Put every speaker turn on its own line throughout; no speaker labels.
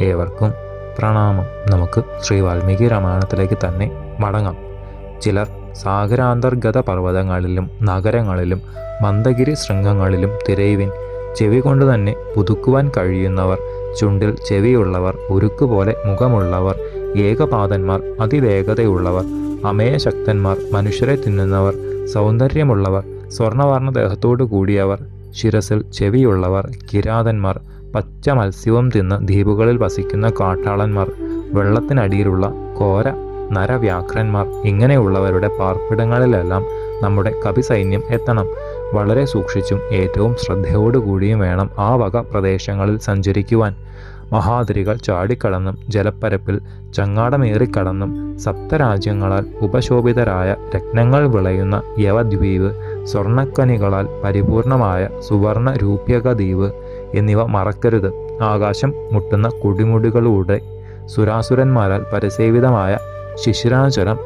ഏവർക്കും പ്രണാമം. നമുക്ക് ശ്രീ വാൽമീകി രാമായണത്തിലേക്ക് തന്നെ മടങ്ങാം. ചിലർ സാഗരാന്തർഗത പർവതങ്ങളിലും നഗരങ്ങളിലും മന്ദഗിരി ശൃംഗങ്ങളിലും തിരയുവിൻ. ചെവി കൊണ്ട് തന്നെ പുതുക്കുവാൻ കഴിയുന്നവർ ചുണ്ടിൽ ചെവിയുള്ളവർ ഉരുക്കുപോലെ മുഖമുള്ളവർ ഏകപാദന്മാർ അതിവേഗതയുള്ളവർ അമേയശക്തന്മാർ മനുഷ്യരെ തിന്നുന്നവർ സൗന്ദര്യമുള്ളവർ സ്വർണവർണ ദേഹത്തോടു കൂടിയവർ ശിരസിൽ ചെവിയുള്ളവർ കിരാതന്മാർ പച്ച മത്സ്യവും തിന്ന് ദ്വീപുകളിൽ വസിക്കുന്ന കാട്ടാളന്മാർ വെള്ളത്തിനടിയിലുള്ള കോര നരവ്യാഘ്രന്മാർ ഇങ്ങനെയുള്ളവരുടെ പാർപ്പിടങ്ങളിലെല്ലാം നമ്മുടെ കപിസൈന്യം എത്തണം. വളരെ സൂക്ഷിച്ചും ഏറ്റവും ശ്രദ്ധയോടുകൂടിയും വേണം ആ വക പ്രദേശങ്ങളിൽ സഞ്ചരിക്കുവാൻ. മഹാതിരികൾ ചാടിക്കടന്നും ജലപ്പരപ്പിൽ ചങ്ങാടമേറിക്കടന്നും സപ്തരാജ്യങ്ങളാൽ ഉപശോഭിതരായ രത്നങ്ങൾ വിളയുന്ന യവദ്വീപ് സ്വർണക്കനികളാൽ പരിപൂർണമായ സുവർണ രൂപ്യക ദ്വീപ് എന്നിവ മറക്കരുത്. ആകാശം മുട്ടുന്ന കുടിമുടികളുടെ സുരാസുരന്മാരാൽ പരിസേവിതമായ ശിശിരാചുരം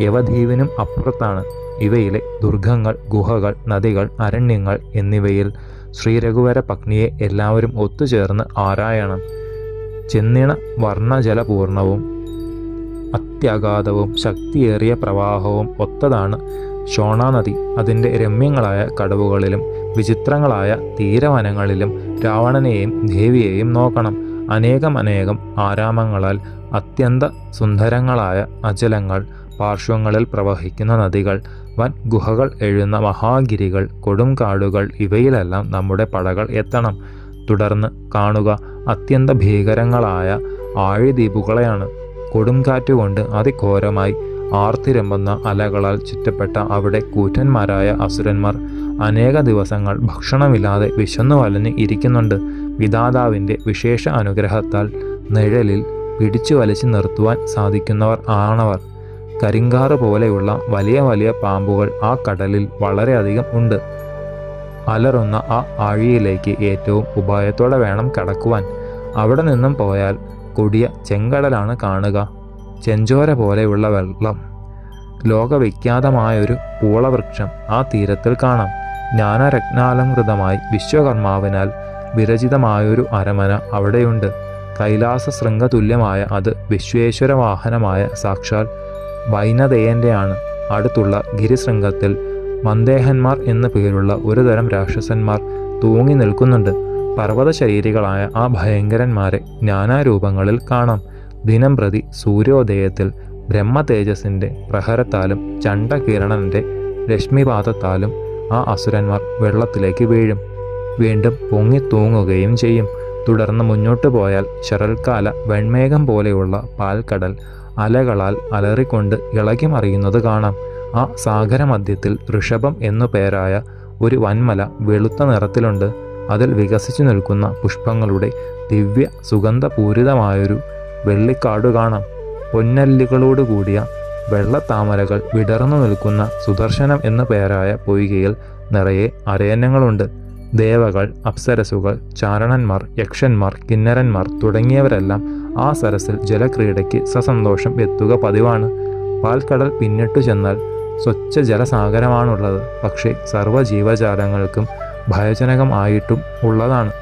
യവദ്വീപിനും അപ്പുറത്താണ്. ഇവയിലെ ദുർഗങ്ങൾ ഗുഹകൾ നദികൾ അരണ്യങ്ങൾ എന്നിവയിൽ ശ്രീരഘുവര പത്നിയെ എല്ലാവരും ഒത്തുചേർന്ന് ആരായണം. ചെന്നിണ വർണജലപൂർണവും അത്യഗാധവും ശക്തിയേറിയ പ്രവാഹവും ഒത്തതാണ് ഷോണ നദി അതിന്റെ രമ്യങ്ങളായ കടവുകളിലും വിചിത്രങ്ങളായ തീരവനങ്ങളിലും രാവണനെയും ദേവിയെയും നോക്കണം. അനേകം അനേകം ആരാമങ്ങളാൽ അത്യന്ത സുന്ദരങ്ങളായ അചലങ്ങൾ പാർശ്വങ്ങളിൽ പ്രവഹിക്കുന്ന നദികൾ വൻ ഗുഹകൾ എഴുന്ന മഹാഗിരികൾ കൊടുംകാടുകൾ ഇവയിലെല്ലാം നമ്മുടെ പടകൾ എത്തണം. തുടർന്ന് കാണുക അത്യന്ത ഭീകരങ്ങളായ ആഴിദ്വീപുകളെയാണ്. കൊടുംകാറ്റുകൊണ്ട് അതിഘോരമായി ആർത്തിരമ്പുന്ന അലകളാൽ ചുറ്റപ്പെട്ട അവിടെ കൂറ്റന്മാരായ അസുരന്മാർ അനേക ദിവസങ്ങൾ ഭക്ഷണമില്ലാതെ വിശന്നു വലഞ്ഞ് ഇരിക്കുന്നുണ്ട്. വിധാതാവിന്റെ വിശേഷ അനുഗ്രഹത്താൽ നിഴലിൽ പിടിച്ചു വലിച്ചു നിർത്തുവാൻ സാധിക്കുന്നവർ ആണവർ. കരിങ്കാറ് പോലെയുള്ള വലിയ വലിയ പാമ്പുകൾ ആ കടലിൽ വളരെയധികം ഉണ്ട്. അലറുന്ന ആ ആഴിയിലേക്ക് ഏറ്റവും ഉപായത്തോടെ വേണം കടക്കുവാൻ. അവിടെ നിന്നും പോയാൽ കൊടിയ ചെങ്കടലാണ് കാണുക. ചെഞ്ചോര പോലെയുള്ള വെള്ളം ലോകവിഖ്യാതമായൊരു പൂളവൃക്ഷം ആ തീരത്തിൽ കാണാം. ജ്ഞാനരത്നാലംകൃതമായി വിശ്വകർമാവിനാൽ വിരചിതമായൊരു അരമന അവിടെയുണ്ട്. കൈലാസ ശൃംഗതുല്യമായ അത് വിശ്വേശ്വര വാഹനമായ സാക്ഷാൽ വൈനതേയന്റെയാണ്. അടുത്തുള്ള ഗിരിശൃംഗത്തിൽ മന്ദേഹന്മാർ എന്നു പേരുള്ള ഒരുതരം രാക്ഷസന്മാർ തൂങ്ങി നിൽക്കുന്നുണ്ട് പർവത ശരീരികളായ ആ ഭയങ്കരന്മാരെ നാനാരൂപങ്ങളിൽ കാണാം. ദിനം പ്രതി സൂര്യോദയത്തിൽ ബ്രഹ്മതേജസിന്റെ പ്രഹരത്താലും ചണ്ഡകിരണന്റെ രശ്മിപാതത്താലും ആ അസുരന്മാർ വെള്ളത്തിലേക്ക് വീഴും. വീണ്ടും പൊങ്ങി തൂങ്ങുകയും ചെയ്യും. തുടർന്ന് മുന്നോട്ട് പോയാൽ ശരൽക്കാല വെൺമേഘം പോലെയുള്ള പാൽക്കടൽ അലകളാൽ അലറിക്കൊണ്ട് ഇളകി മറിയുന്നത് കാണാം. ആ സാഗരമധ്യത്തിൽ ഋഷഭം എന്നു പേരായ ഒരു വൻമല വെളുത്ത നിറത്തിലുണ്ട്. അതിൽ വികസിച്ചു നിൽക്കുന്ന പുഷ്പങ്ങളുടെ ദിവ്യ സുഗന്ധപൂരിതമായൊരു വെള്ളിക്കാട് കാണാം. പൊന്നല്ലുകളോട് കൂടിയ വെള്ളത്താമരകൾ വിടർന്നു നിൽക്കുന്ന സുദർശനം എന്ന പേരായ പൊയ്കയിൽ നിറയെ അരയന്നങ്ങളുണ്ട്. ദേവകൾ അപ്സരസുകൾ ചാരണന്മാർ യക്ഷന്മാർ കിന്നരന്മാർ തുടങ്ങിയവരെല്ലാം ആ സരസിൽ ജലക്രീഡയ്ക്ക് സസന്തോഷം എത്തുക പതിവാണ്. പാൽക്കടൽ പിന്നിട്ടു ചെന്നാൽ സ്വച്ഛ ജലസാഗരമാണുള്ളത്. പക്ഷേ സർവജീവജാലങ്ങൾക്കും ഭയജനകം ആയിട്ടും ഉള്ളതാണ്.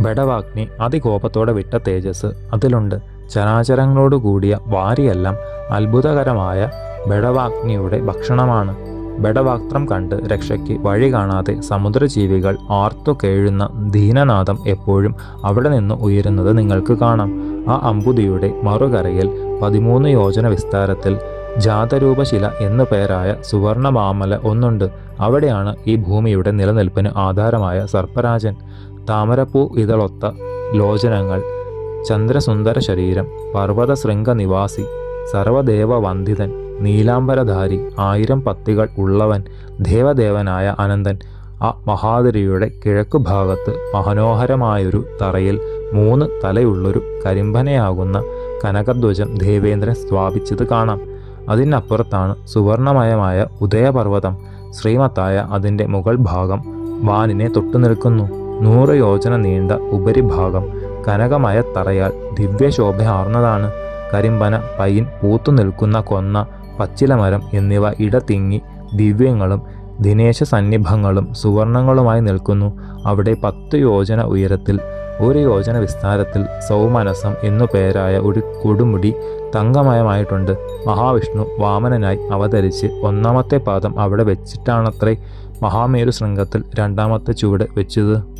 ബടവാഗ്നി അതികോപത്തോടെ വിട്ട തേജസ് അതിലുണ്ട്. ചരാചരങ്ങളോട് കൂടിയ വാരിയെല്ലാം അത്ഭുതകരമായ ബഡവാഗ്നിയുടെ ഭക്ഷണമാണ്. ബഡവാക്ത്രം കണ്ട് രക്ഷയ്ക്ക് വഴി കാണാതെ സമുദ്രജീവികൾ ആർത്തു കേഴുന്ന ദീനനാഥം എപ്പോഴും അവിടെ നിന്ന് ഉയരുന്നത് നിങ്ങൾക്ക് കാണാം. ആ അമ്പുതിയുടെ മറുകരയിൽ പതിമൂന്ന് യോജന വിസ്താരത്തിൽ ജാതരൂപശില എന്നു പേരായ സുവർണമാമല ഒന്നുണ്ട്. അവിടെയാണ് ഈ ഭൂമിയുടെ നിലനിൽപ്പിന് ആധാരമായ സർപ്പരാജൻ. താമരപ്പൂ ഇതളൊത്ത ലോചനങ്ങൾ ചന്ദ്രസുന്ദര ശരീരം പർവത ശൃംഗ നിവാസി സർവദേവ വന്ധിതൻ നീലാംബരധാരി ആയിരം പത്തികൾ ഉള്ളവൻ ദേവദേവനായ അനന്തൻ ആ മഹാതിരിയുടെ കിഴക്കു ഭാഗത്ത് മനോഹരമായൊരു തറയിൽ മൂന്ന് തലയുള്ളൊരു കരിമ്പനയാകുന്ന കനകധ്വജം ദേവേന്ദ്രൻ സ്ഥാപിച്ചത് കാണാം. അതിനപ്പുറത്താണ് സുവർണമയമായ ഉദയപർവതം. ശ്രീമത്തായ അതിന്റെ മുകൾ ഭാഗം വാനിനെ തൊട്ടു നിൽക്കുന്നു നൂറ് യോജന നീണ്ട ഉപരിഭാഗം കനകമയ തറയാൽ ദിവ്യശോഭയാർന്നതാണ് കരിമ്പന പയ്യൻ പൂത്തു നിൽക്കുന്ന കൊന്ന പച്ചിലമരം എന്നിവ ഇടതിങ്ങി ദിവ്യങ്ങളും ദിനേശ സന്നിഭങ്ങളും സുവർണങ്ങളുമായി നിൽക്കുന്നു. അവിടെ പത്ത് യോജന ഉയരത്തിൽ ഒരു യോജന വിസ്താരത്തിൽ സൗമനസം എന്നു പേരായ ഒരു കൊടുമുടി തങ്കമയമായിട്ടുണ്ട്. മഹാവിഷ്ണു വാമനനായി അവതരിച്ച് ഒന്നാമത്തെ പാദം അവിടെ വെച്ചിട്ടാണത്രേ മഹാമേരു ശൃംഗത്തിൽ രണ്ടാമത്തെ ചുവട് വെച്ചത്.